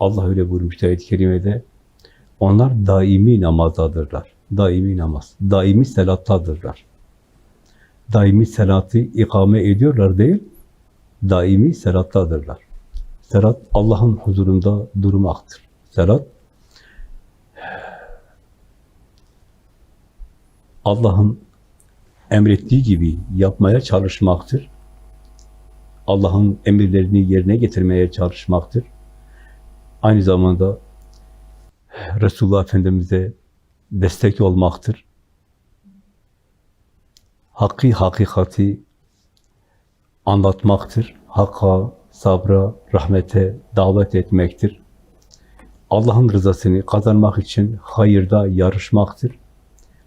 Allah öyle buyurmuş ayet-i kerimede. Onlar daimi namazdadırlar. Daimi namaz. Daimi selattadırlar. Daimi selatı ikame ediyorlar değil, daimi selattadırlar. Selat Allah'ın huzurunda durmaktır. Selat Allah'ın emrettiği gibi yapmaya çalışmaktır. Allah'ın emirlerini yerine getirmeye çalışmaktır. Aynı zamanda Resulullah Efendimiz'e destek olmaktır. Hakkı hakikati anlatmaktır. Hakka, sabra, rahmete davet etmektir. Allah'ın rızasını kazanmak için hayırda yarışmaktır.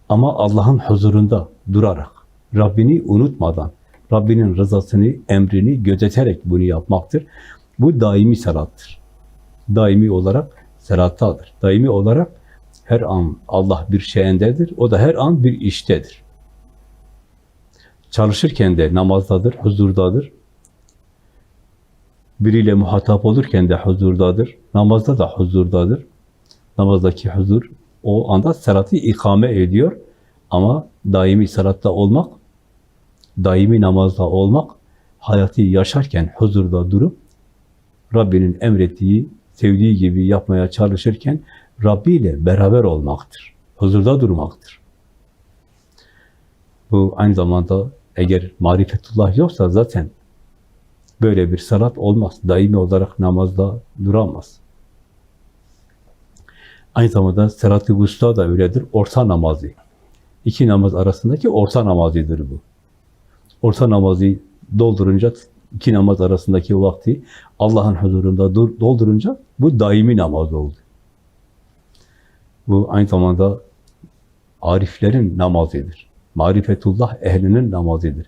Ama Allah'ın huzurunda durarak, Rabbini unutmadan, Rabbinin rızasını, emrini gözeterek bunu yapmaktır. Bu daimi salattır. Daimi olarak salattadır. Daimi olarak her an Allah bir şeyindedir. O da her an bir iştedir. Çalışırken de namazdadır, huzurdadır. Biriyle muhatap olurken de huzurdadır. Namazda da huzurdadır. Namazdaki huzur o anda salatı ikame ediyor. Ama daimi salatta olmak, daimi namazda olmak, hayatı yaşarken huzurda durup Rabbinin emrettiği, sevdiği gibi yapmaya çalışırken Rabbi ile beraber olmaktır. Huzurda durmaktır. Bu aynı zamanda eğer marifetullah yoksa zaten böyle bir salat olmaz. Daimi olarak namazda duramaz. Aynı zamanda salat-ı vusta da öyledir. Orta namazı. İki namaz arasındaki orta namazıdır bu. Orta namazı doldurunca iki namaz arasındaki vakti Allah'ın huzurunda dur- doldurunca bu daimi namaz oldu. Bu aynı zamanda ariflerin namazıdır. Marifetullah ehlinin namazıdır.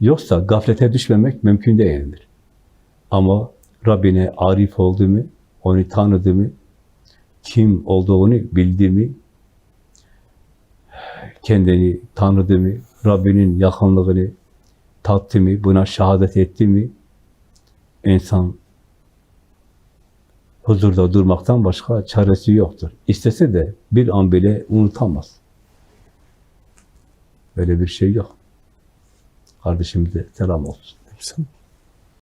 Yoksa gaflete düşmemek mümkün değildir. Ama Rabbine arif oldu mu, onu tanıdı mı, kim olduğunu bildi mi, kendini tanıdı mı, Rabbinin yakınlığını tattı mı, buna şehadet etti mi, insan huzurda durmaktan başka çaresi yoktur. İstese de bir an bile unutamaz. Böyle bir şey yok. Kardeşimize selam olsun. Sen-